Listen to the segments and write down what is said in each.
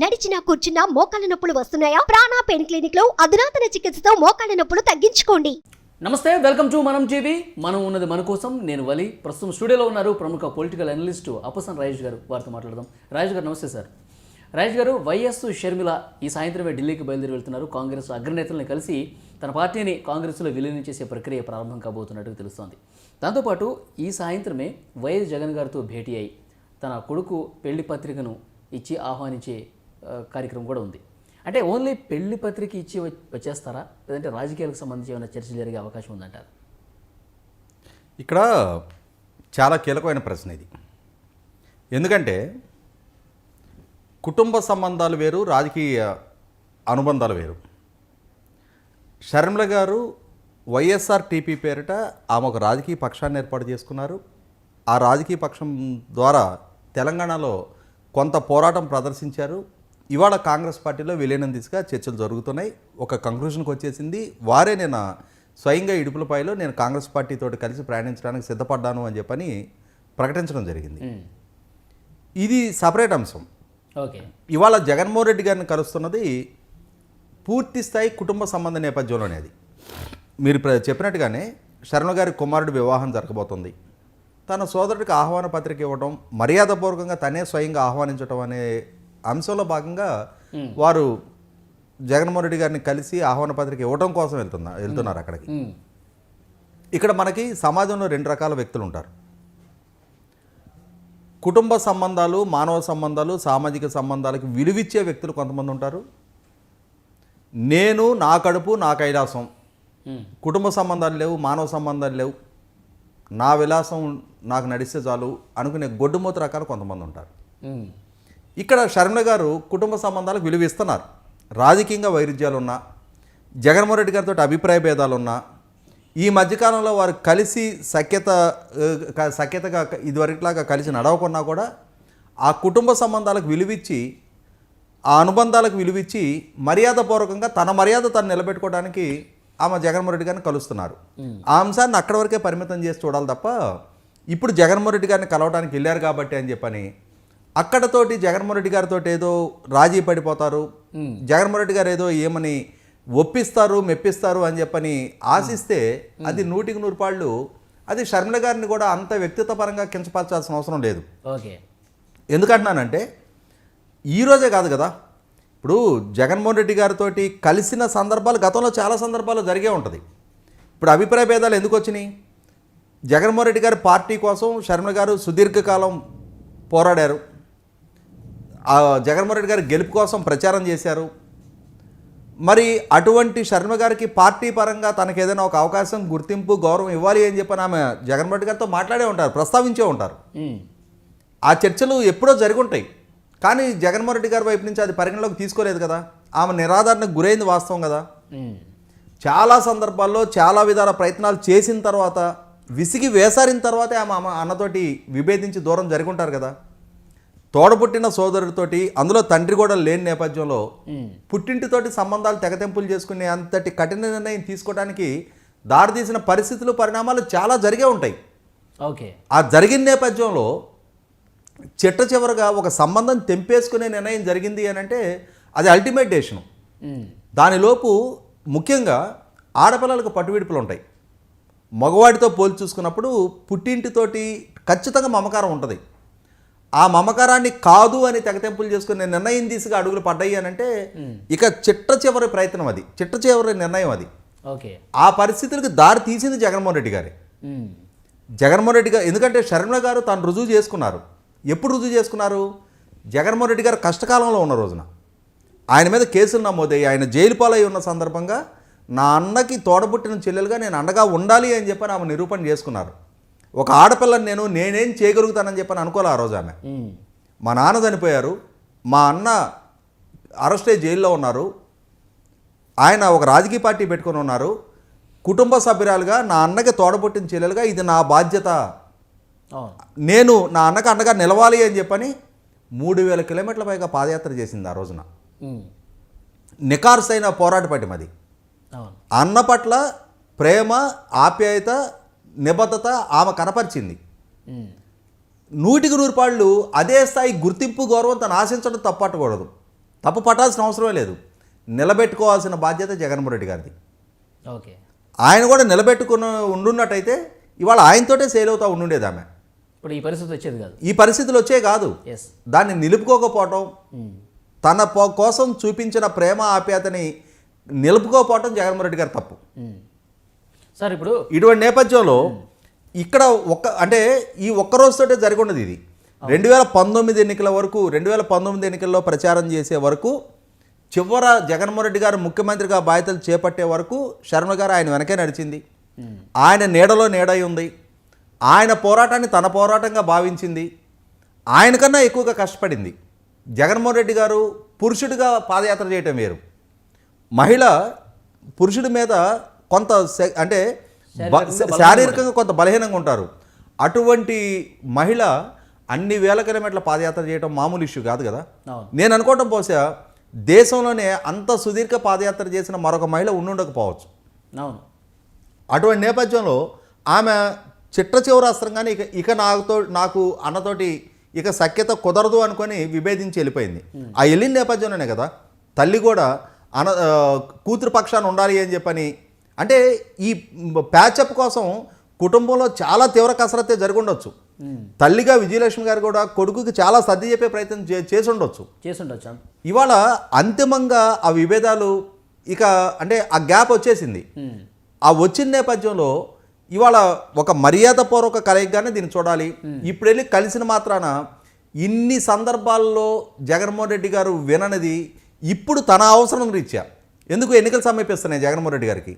నడిచినా కూర్చున్నా మోకాళ్ళ నొప్పులు వస్తున్నాయా? ప్రాణా పెయిన్ క్లినిక్లో అధునాతన చికిత్సతో మోకాళ్ళ నొప్పులు తగ్గించుకోండి. నమస్తే వెల్కమ్ టు మనం టీవీ. మనం ఉన్నది మన కోసం నేను వలి. ప్రస్తుతం స్టూడియోలో ఉన్నారు ప్రముఖ పొలిటికల్ అనలిస్టు అపసన్ రాజేష్ గారు. వారితో మాట్లాడదాం. రాజేష్ గారు నమస్తే సార్. రాజేష్ గారు వైఎస్ షర్మిల ఈ సాయంత్రమే ఢిల్లీకి బయలుదేరి వెళ్తున్నారు. కాంగ్రెస్ అగ్రనేతలను కలిసి తన పార్టీని కాంగ్రెస్లో విలీనం చేసే ప్రక్రియ ప్రారంభం కాబోతున్నట్టు తెలుస్తోంది. దాంతోపాటు ఈ సాయంత్రమే వైఎస్ జగన్ గారితో భేటీ అయి తన కొడుకు పెళ్ళి పత్రికను ఇచ్చి ఆహ్వానించే కార్యక్రమం కూడా ఉంది. అంటే ఓన్లీ పెళ్ళి పత్రిక ఇచ్చి వచ్చేస్తారా? లేదంటే రాజకీయాలకు సంబంధించి ఏమైనా చర్చ జరిగే అవకాశం ఉందంటారు? ఇక్కడ చాలా కీలకమైన ప్రశ్న ఇది. ఎందుకంటే కుటుంబ సంబంధాలు వేరు రాజకీయ అనుబంధాలు వేరు. షర్మిల గారు వైఎస్ఆర్ టీపీ పేరిట ఆమె ఒక రాజకీయ పక్షాన్ని ఏర్పాటు చేసుకున్నారు. ఆ రాజకీయ పక్షం ద్వారా తెలంగాణలో కొంత పోరాటం ప్రదర్శించారు. ఇవాళ కాంగ్రెస్ పార్టీలో విలీనం దిశగా చర్చలు జరుగుతున్నాయి. ఒక కంక్లూషన్కి వచ్చేసింది వారే నేను స్వయంగా ఇడుపులపాయలో నేను కాంగ్రెస్ పార్టీతో కలిసి ప్రయాణించడానికి సిద్ధపడ్డాను అని చెప్పని ప్రకటించడం జరిగింది. ఇది సపరేట్ అంశం. ఓకే. ఇవాళ జగన్మోహన్ రెడ్డి గారిని కలుస్తున్నది పూర్తి స్థాయి కుటుంబ సంబంధ నేపథ్యంలోనే అది. మీరు చెప్పినట్టుగానే శర్మ గారి కుమారుడి వివాహం జరగబోతుంది. తన సోదరుడికి ఆహ్వాన పత్రిక ఇవ్వడం మర్యాదపూర్వకంగా తనే స్వయంగా ఆహ్వానించడం అనే అంశంలో భాగంగా వారు జగన్మోహన్ రెడ్డి గారిని కలిసి ఆహ్వాన పత్రిక ఇవ్వడం కోసం వెళ్తున్నా వెళ్తున్నారు అక్కడికి. ఇక్కడ మనకి సమాజంలో రెండు రకాల వ్యక్తులు ఉంటారు. కుటుంబ సంబంధాలు మానవ సంబంధాలు సామాజిక సంబంధాలకు విలువిచ్చే వ్యక్తులు కొంతమంది ఉంటారు. నేను నా కడుపు నా కైలాసం. కుటుంబ సంబంధాలు లేవు మానవ సంబంధాలు లేవు. నా విలాసం నాకు నడిస్తే చాలు అనుకునే గొడ్డుమూత రకాలు కొంతమంది ఉంటారు. ఇక్కడ షర్మిల గారు కుటుంబ సంబంధాలకు విలువ ఇస్తున్నారు. రాజకీయంగా వైరుధ్యాలు ఉన్నా జగన్మోహన్ రెడ్డి గారితో అభిప్రాయ భేదాలు ఉన్నా ఈ మధ్యకాలంలో వారు కలిసి సఖ్యత సఖ్యతగా ఇదివరకులాగా కలిసి నడవకున్నా కూడా ఆ కుటుంబ సంబంధాలకు విలువిచ్చి ఆ అనుబంధాలకు విలువిచ్చి మర్యాదపూర్వకంగా తన మర్యాద తను నిలబెట్టుకోవడానికి ఆమె జగన్మోహన్ రెడ్డి గారిని కలుస్తున్నారు. ఆ అంశాన్ని అక్కడి వరకే పరిమితం చేసి చూడాలి తప్ప ఇప్పుడు జగన్మోహన్ రెడ్డి గారిని కలవడానికి వెళ్ళారు కాబట్టి అని చెప్పని అక్కడతోటి జగన్మోహన్ రెడ్డి గారితో ఏదో రాజీ పడిపోతారు. జగన్మోహన్ రెడ్డి గారు ఏదో ఏమని ఒప్పిస్తారు మెప్పిస్తారు అని చెప్పని ఆశిస్తే అది నూటికి నూరు పాళ్ళు అది షర్మిల గారిని కూడా అంత వ్యక్తిత్వపరంగా కించపరచాల్సిన అవసరం లేదు. ఓకే. ఎందుకంటున్నానంటే ఈ రోజే కాదు కదా ఇప్పుడు జగన్మోహన్ రెడ్డి గారితో కలిసిన సందర్భాలు గతంలో చాలా సందర్భాలు జరిగే ఉంటుంది. ఇప్పుడు అభిప్రాయ భేదాలు ఎందుకు వచ్చినాయి? జగన్మోహన్ రెడ్డి గారి పార్టీ కోసం శర్మ గారు సుదీర్ఘకాలం పోరాడారు. జగన్మోహన్ రెడ్డి గారి గెలుపు కోసం ప్రచారం చేశారు. మరి అటువంటి శర్మ గారికి పార్టీ పరంగా తనకు ఏదైనా ఒక అవకాశం గుర్తింపు గౌరవం ఇవ్వాలి అని చెప్పని ఆమె జగన్మోహన్ రెడ్డి గారితో మాట్లాడే ఉంటారు ప్రస్తావించే ఉంటారు. ఆ చర్చలు ఎప్పుడో జరిగి ఉంటాయి కానీ జగన్మోహన్ రెడ్డి గారి వైపు నుంచి అది పరిగణలోకి తీసుకోలేదు కదా. ఆమె నిరాధారణకు గురైంది వాస్తవం కదా. చాలా సందర్భాల్లో చాలా విధాల ప్రయత్నాలు చేసిన తర్వాత విసిగి వేసారిన తర్వాతే ఆమె ఆమె అన్నతోటి విభేదించి దూరం జరిగి ఉంటారు కదా. తోడపుట్టిన సోదరుడితోటి అందులో తండ్రి కూడా లేని నేపథ్యంలో పుట్టింటితోటి సంబంధాలు తెగతెంపులు చేసుకునే అంతటి కఠిన నిర్ణయం తీసుకోవడానికి దారితీసిన పరిస్థితులు పరిణామాలు చాలా జరిగే ఉంటాయి. ఓకే. ఆ జరిగిన నేపథ్యంలో చిట్ట చివరగా ఒక సంబంధం తెంపేసుకునే నిర్ణయం జరిగింది అని అంటే అది అల్టిమేట్ డేషను దానిలోపు ముఖ్యంగా ఆడపిల్లలకు పట్టువిడుపులు ఉంటాయి. మగవాడితో పోల్చి చూసుకున్నప్పుడు పుట్టింటితోటి ఖచ్చితంగా మమకారం ఉంటుంది. ఆ మమకారాన్ని కాదు అని తెగతెంపులు చేసుకునే నిర్ణయం తీసుగా అడుగులు పడ్డాయి అని అంటే ఇక చిట్ట చివరి ప్రయత్నం అది. చిట్ట చివరి నిర్ణయం అది. ఓకే. ఆ పరిస్థితులకు దారి తీసింది జగన్మోహన్ రెడ్డి గారే. జగన్మోహన్ రెడ్డి గారు ఎందుకంటే శర్మిల గారు తాను రుజువు చేసుకున్నారు. ఎప్పుడు రుజువు చేసుకున్నారు? జగన్మోహన్ రెడ్డి గారు కష్టకాలంలో ఉన్న రోజున. ఆయన మీద కేసులు నమోదయ్యి ఆయన జైలు పాలై ఉన్న సందర్భంగా నా అన్నకి తోడబుట్టిన చెల్లెలుగా నేను అండగా ఉండాలి అని చెప్పని ఆమె నిరూపణ చేసుకున్నారు. ఒక ఆడపిల్లని నేను నేనేం చేయగలుగుతానని చెప్పని అనుకోలే ఆ రోజు ఆమె. మా నాన్న చనిపోయారు. మా అన్న అరెస్ట్ అయ్యి జైల్లో ఉన్నారు. ఆయన ఒక రాజకీయ పార్టీ పెట్టుకొని ఉన్నారు. కుటుంబ సభ్యురాలుగా నా అన్నకి తోడబుట్టిన చెల్లెలుగా ఇది నా బాధ్యత. నేను నా అన్నకు అండగా నిలవాలి అని చెప్పని మూడు వేల కిలోమీటర్ల పైగా పాదయాత్ర చేసింది ఆ రోజున. నికార్సైన పోరాట పట్టిం అది అవును. అన్న పట్ల ప్రేమ ఆప్యాయత నిబద్ధత ఆమె కనపరిచింది. నూటికి నూరు పాళ్ళు అదే స్థాయి గుర్తింపు గౌరవం తను ఆశించడం తప్పట్టకూడదు తప్పు పట్టాల్సిన అవసరమే లేదు. నిలబెట్టుకోవాల్సిన బాధ్యత జగన్మోహన్ రెడ్డి గారిది. ఓకే. ఆయన కూడా నిలబెట్టుకున్న ఉండున్నట్టయితే ఇవాళ ఆయనతోటే సేల్ అవుతా ఉండుండేది ఆమె. ఇప్పుడు ఈ పరిస్థితి వచ్చేది కాదు. ఈ పరిస్థితులు వచ్చే కాదు. దాన్ని నిలుపుకోకపోవటం తన కోసం చూపించిన ప్రేమ ఆప్యాయతని నిలుపుకోకపోవటం జగన్మోహన్ రెడ్డి గారి తప్పు. సార్ ఇప్పుడు ఇటువంటి నేపథ్యంలో ఇక్కడ ఒక్క అంటే ఈ ఒక్క రోజుతోటే జరిగి ఉన్నది ఇది. రెండు వేల పంతొమ్మిది ఎన్నికల వరకు రెండు వేల పంతొమ్మిది ఎన్నికల్లో ప్రచారం చేసే వరకు చివర జగన్మోహన్ రెడ్డి గారు ముఖ్యమంత్రిగా బాధ్యతలు చేపట్టే వరకు శర్మ గారు ఆయన వెనకే నడిచింది. ఆయన నీడలో నీడై ఉంది. ఆయన పోరాటాన్ని తన పోరాటంగా భావించింది. ఆయన కన్నా ఎక్కువగా కష్టపడింది. జగన్మోహన్ రెడ్డి గారు పురుషుడిగా పాదయాత్ర చేయటం వేరు. మహిళ పురుషుడి మీద కొంత అంటే శారీరకంగా కొంత బలహీనంగా ఉంటారు. అటువంటి మహిళ అన్ని వేల కిలోమీటర్ల పాదయాత్ర చేయడం మామూలు ఇష్యూ కాదు కదా. నేను అనుకోవటం బహుశా దేశంలోనే అంత సుదీర్ఘ పాదయాత్ర చేసిన మరొక మహిళ ఉండుండకపోవచ్చు. అవును. అటువంటి నేపథ్యంలో ఆమె చిట్ట చివరి అస్త్రంగానే ఇక ఇక నాతో నాకు అన్నతోటి ఇక సఖ్యత కుదరదు అనుకొని విభేదించి వెళ్ళిపోయింది. ఆ వెళ్ళిన నేపథ్యంలోనే కదా తల్లి కూడా అన కూతురు పక్షాన ఉండాలి అని చెప్పని అంటే ఈ ప్యాచప్ కోసం కుటుంబంలో చాలా తీవ్ర కసరత్తే జరిగి ఉండొచ్చు తల్లిగా విజయలక్ష్మి గారు కూడా కొడుకుకి చాలా సర్ది చెప్పే ప్రయత్నం చే- చేసి ఉండొచ్చు చేసి ఉండొచ్చు ఇవాళ అంతిమంగా ఆ విభేదాలు ఇక అంటే ఆ గ్యాప్ వచ్చేసింది. ఆ వచ్చిన నేపథ్యంలో ఇవాళ ఒక మర్యాదపూర్వక కలయికగానే దీన్ని చూడాలి. ఇప్పుడు వెళ్ళి కలిసిన మాత్రాన ఇన్ని సందర్భాల్లో జగన్మోహన్ రెడ్డి గారు విననిది ఇప్పుడు తన అవసరం రీత్యా. ఎందుకు ఎన్నికలు సమీపిస్తున్నాయి జగన్మోహన్ రెడ్డి గారికి?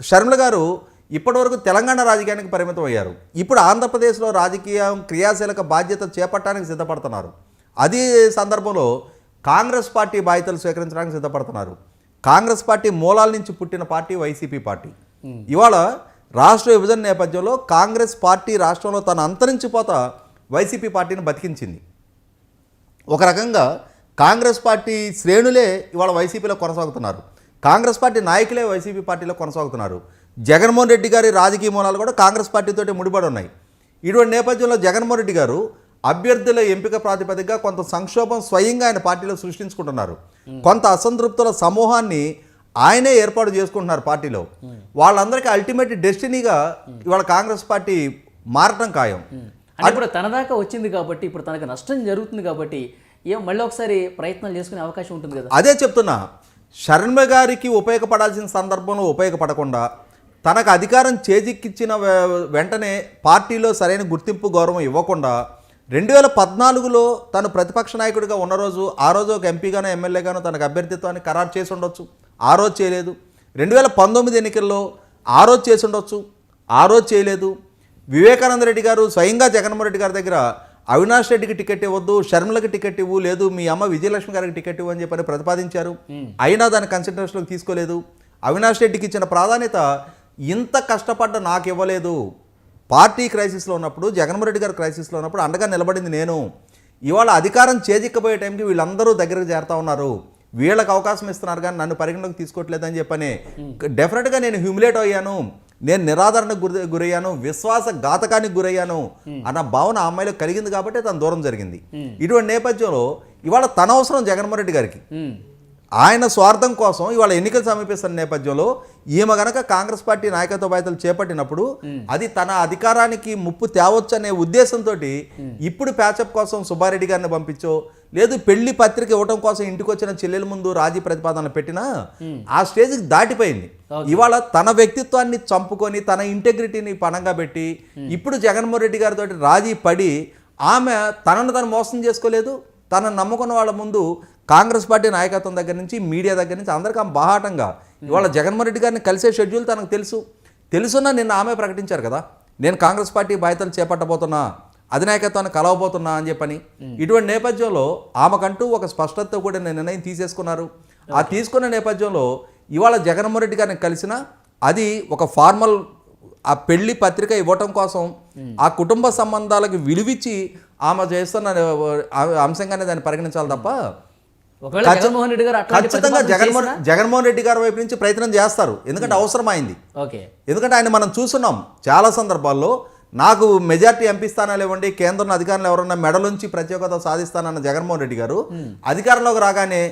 షర్మిల గారు ఇప్పటివరకు తెలంగాణ రాజకీయానికి పరిమితం అయ్యారు. ఇప్పుడు ఆంధ్రప్రదేశ్లో రాజకీయం క్రియాశీలక బాధ్యత చేపట్టడానికి సిద్ధపడుతున్నారు. అదే సందర్భంలో కాంగ్రెస్ పార్టీ బాధ్యతలు స్వీకరించడానికి సిద్ధపడుతున్నారు. కాంగ్రెస్ పార్టీ మూలాల నుంచి పుట్టిన పార్టీ వైసీపీ పార్టీ. ఇవాళ రాష్ట్ర విభజన నేపథ్యంలో కాంగ్రెస్ పార్టీ రాష్ట్రంలో తను అంతరించిపోత వైసీపీ పార్టీని బతికించింది. ఒక రకంగా కాంగ్రెస్ పార్టీ శ్రేణులే ఇవాళ వైసీపీలో కొనసాగుతున్నారు. కాంగ్రెస్ పార్టీ నాయకులే వైసీపీ పార్టీలో కొనసాగుతున్నారు. జగన్మోహన్ రెడ్డి గారి రాజకీయ మూలాలు కూడా కాంగ్రెస్ పార్టీతోటి ముడిపడి ఉన్నాయి. ఇటువంటి నేపథ్యంలో జగన్మోహన్ రెడ్డి గారు అభ్యర్థుల ఎంపిక ప్రాతిపదికగా కొంత సంక్షోభం స్వయంగా ఆయన పార్టీలో సృష్టించుకుంటున్నారు. కొంత అసంతృప్తుల సమూహాన్ని ఆయనే ఏర్పాటు చేసుకుంటున్నారు పార్టీలో. వాళ్ళందరికీ అల్టిమేట్ డెస్టినీగా ఇవాళ కాంగ్రెస్ పార్టీ మారటం ఖాయం. ఇప్పుడు తన దాకా వచ్చింది కాబట్టి ఇప్పుడు తనకు నష్టం జరుగుతుంది కాబట్టి ఏం మళ్ళీ ఒకసారి ప్రయత్నాలు చేసుకునే అవకాశం ఉంటుంది కదా? అదే చెప్తున్నా. శర్మ గారికి ఉపయోగపడాల్సిన సందర్భంలో ఉపయోగపడకుండా తనకు అధికారం చేజిక్కిచ్చిన వెంటనే పార్టీలో సరైన గుర్తింపు గౌరవం ఇవ్వకుండా రెండు వేల పద్నాలుగులో తను ప్రతిపక్ష నాయకుడిగా ఉన్న రోజు ఆ రోజు ఒక ఎంపీగానో ఎమ్మెల్యేగానో తనకు అభ్యర్థిత్వాన్ని ఖరారు చేసి ఉండొచ్చు. ఆ రోజు చేయలేదు. రెండు వేల పంతొమ్మిది ఎన్నికల్లో ఆ రోజు చేసి ఉండొచ్చు. ఆ రోజు చేయలేదు. వివేకానంద రెడ్డి గారు స్వయంగా జగన్మోహన్ రెడ్డి గారి దగ్గర అవినాష్ రెడ్డికి టికెట్ ఇవ్వద్దు షర్మిలకి టికెట్ ఇవ్వు లేదు మీ అమ్మ విజయలక్ష్మి గారికి టికెట్ ఇవ్వు అని చెప్పని ప్రతిపాదించారు. అయినా దాన్ని కన్సిడరేషన్లోకి తీసుకోలేదు. అవినాష్ రెడ్డికి ఇచ్చిన ప్రాధాన్యత ఇంత కష్టపడ్డ నాకు ఇవ్వలేదు. పార్టీ క్రైసిస్లో ఉన్నప్పుడు జగన్మోహన్ రెడ్డి గారు క్రైసిస్లో ఉన్నప్పుడు అండగా నిలబడింది నేను. ఇవాళ అధికారం చేజిక్కపోయే టైంకి వీళ్ళందరూ దగ్గరకు చేరుతా ఉన్నారు. వీళ్ళకి అవకాశం ఇస్తున్నారు కానీ నన్ను పరిగణలోకి తీసుకోవట్లేదని చెప్పని డెఫినెట్గా నేను హ్యూమిలేట్ అయ్యాను. నేను నిరాదరణకు గురి గురయ్యాను విశ్వాస ఘాతకానికి గురయ్యాను అన్న భావన ఆ అమ్మాయిలో కలిగింది కాబట్టి తన దూరం జరిగింది. ఇటువంటి నేపథ్యంలో ఇవాళ తన అవసరం జగన్మోహన్ రెడ్డి గారికి. ఆయన స్వార్థం కోసం ఇవాళ ఎన్నికలు సమీపిస్తున్న నేపథ్యంలో ఈమె గనక కాంగ్రెస్ పార్టీ నాయకత్వ బాధ్యతలు చేపట్టినప్పుడు అది తన అధికారానికి ముప్పు తేవచ్చు అనే ఉద్దేశంతో ఇప్పుడు ప్యాచప్ కోసం సుబ్బారెడ్డి గారిని పంపించో లేదు పెళ్ళి పత్రిక ఇవ్వడం కోసం ఇంటికి వచ్చిన చెల్లెల ముందు రాజీ ప్రతిపాదనలు పెట్టినా ఆ స్టేజ్కి దాటిపోయింది. ఇవాళ తన వ్యక్తిత్వాన్ని చంపుకొని తన ఇంటెగ్రిటీని పణంగా పెట్టి ఇప్పుడు జగన్మోహన్ రెడ్డి గారితో రాజీ పడి ఆమె తనను తను మోసం చేసుకోలేదు తనను నమ్ముకున్న వాళ్ళ ముందు కాంగ్రెస్ పార్టీ నాయకత్వం దగ్గర నుంచి మీడియా దగ్గర నుంచి అందరికీ ఆమె బాహాటంగా. ఇవాళ జగన్మోహన్ రెడ్డి గారిని కలిసే షెడ్యూల్ తనకు తెలుసు. తెలుసున్నా నిన్న ఆమె ప్రకటించారు కదా నేను కాంగ్రెస్ పార్టీ బాధ్యతలు చేపట్టబోతున్నా అధినాయకత్వాన్ని కలవబోతున్నా అని చెప్పని. ఇటువంటి నేపథ్యంలో ఆమెకంటూ ఒక స్పష్టతతో కూడా నేను నిర్ణయం తీసేసుకున్నారు. ఆ తీసుకున్న నేపథ్యంలో ఇవాళ జగన్మోహన్ రెడ్డి గారిని కలిసిన అది ఒక ఫార్మల్ ఆ పెళ్ళి పత్రిక ఇవ్వటం కోసం ఆ కుటుంబ సంబంధాలకు విలువిచ్చి ఆమె చేస్తున్న అంశంగానే దాన్ని పరిగణించాలి తప్ప జగన్మోహన్ రెడ్డి గారు ఖచ్చితంగా జగన్మోహన్ జగన్మోహన్ రెడ్డి గారి వైపు నుంచి ప్రయత్నం చేస్తారు. ఎందుకంటే అవసరమైంది. ఓకే. ఎందుకంటే ఆయన మనం చూస్తున్నాం చాలా సందర్భాల్లో నాకు మెజార్టీ ఎంపీ స్థానాలు ఇవ్వండి కేంద్రంలో అధికారులు ఎవరన్నా మెడలుంచి ప్రత్యేకత సాధిస్తానన్న జగన్మోహన్ రెడ్డి గారు అధికారంలోకి రాగానే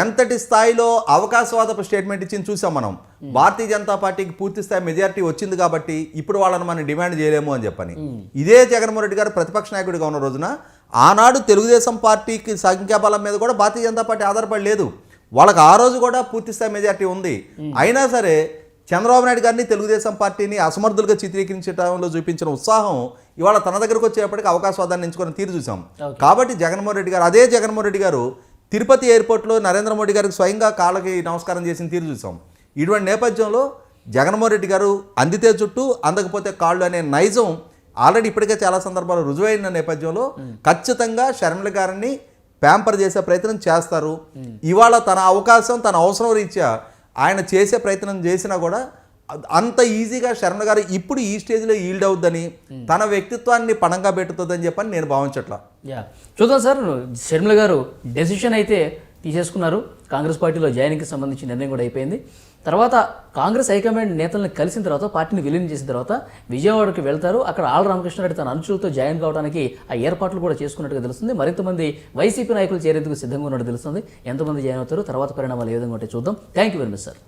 ఎంతటి స్థాయిలో అవకాశవాదపు స్టేట్మెంట్ ఇచ్చింది చూసాం మనం. భారతీయ జనతా పార్టీకి పూర్తి స్థాయి మెజారిటీ వచ్చింది కాబట్టి ఇప్పుడు వాళ్ళని మనం డిమాండ్ చేయలేము అని చెప్పని. ఇదే జగన్మోహన్ రెడ్డి గారు ప్రతిపక్ష నాయకుడిగా ఉన్న రోజున ఆనాడు తెలుగుదేశం పార్టీకి సంఖ్యాబలం మీద కూడా భారతీయ జనతా పార్టీ ఆధారపడి లేదు. వాళ్ళకి ఆ రోజు కూడా పూర్తి స్థాయి మెజారిటీ ఉంది. అయినా సరే చంద్రబాబు నాయుడు గారిని తెలుగుదేశం పార్టీని అసమర్థులుగా చిత్రీకరించడంలో చూపించిన ఉత్సాహం ఇవాళ తన దగ్గరకు వచ్చేప్పటికి అవకాశవాదాన్ని ఎంచుకుని తీరు చూసాం కాబట్టి జగన్మోహన్ రెడ్డి గారు అదే జగన్మోహన్ రెడ్డి గారు తిరుపతి ఎయిర్పోర్ట్లో నరేంద్ర మోడీ గారికి స్వయంగా కాళ్ళకి నమస్కారం చేసిన తీరు చూసాం ఇటువంటి నేపథ్యంలో జగన్మోహన్ రెడ్డి గారు అందితే చుట్టూ అందకపోతే కాళ్ళు అనే నైజం ఆల్రెడీ ఇప్పటికే చాలా సందర్భాలు రుజువైన నేపథ్యంలో ఖచ్చితంగా షర్మిల గారిని ప్యాంపర్ చేసే ప్రయత్నం చేస్తారు. ఇవాళ తన అవకాశం తన అవసరం రీత్యా ఆయన చేసే ప్రయత్నం చేసినా కూడా అంత ఈజీగా శరణ గారు ఇప్పుడు ఈ స్టేజ్లో ఈల్డ్ అవుద్దని తన వ్యక్తిత్వాన్ని పణంగా పెట్టుతుందని చెప్పని నేను భావించట్లా. చూద్దాం సార్ శర్మిల గారు డెసిషన్ అయితే తీసేసుకున్నారు. కాంగ్రెస్ పార్టీలో జాయినింగ్కి సంబంధించిన నిర్ణయం కూడా అయిపోయింది. తర్వాత కాంగ్రెస్ హైకమాండ్ నేతలను కలిసిన తర్వాత పార్టీని విలీనం చేసిన తర్వాత విజయవాడకి వెళ్తారు. అక్కడ ఆళ్ళ రామకృష్ణారెడ్డి తన అనుచరులతో జాయిన్ కావడానికి ఆ ఏర్పాట్లు కూడా చేసుకున్నట్టుగా తెలుస్తుంది. మరింత మంది వైసీపీ నాయకులు చేరేందుకు సిద్ధంగా ఉన్నట్టు తెలుస్తుంది. ఎంతమంది జాయిన్ అవుతారు తర్వాత పరిణామాలు ఏ విధంగా ఉంటే చూద్దాం. Thank you very much sir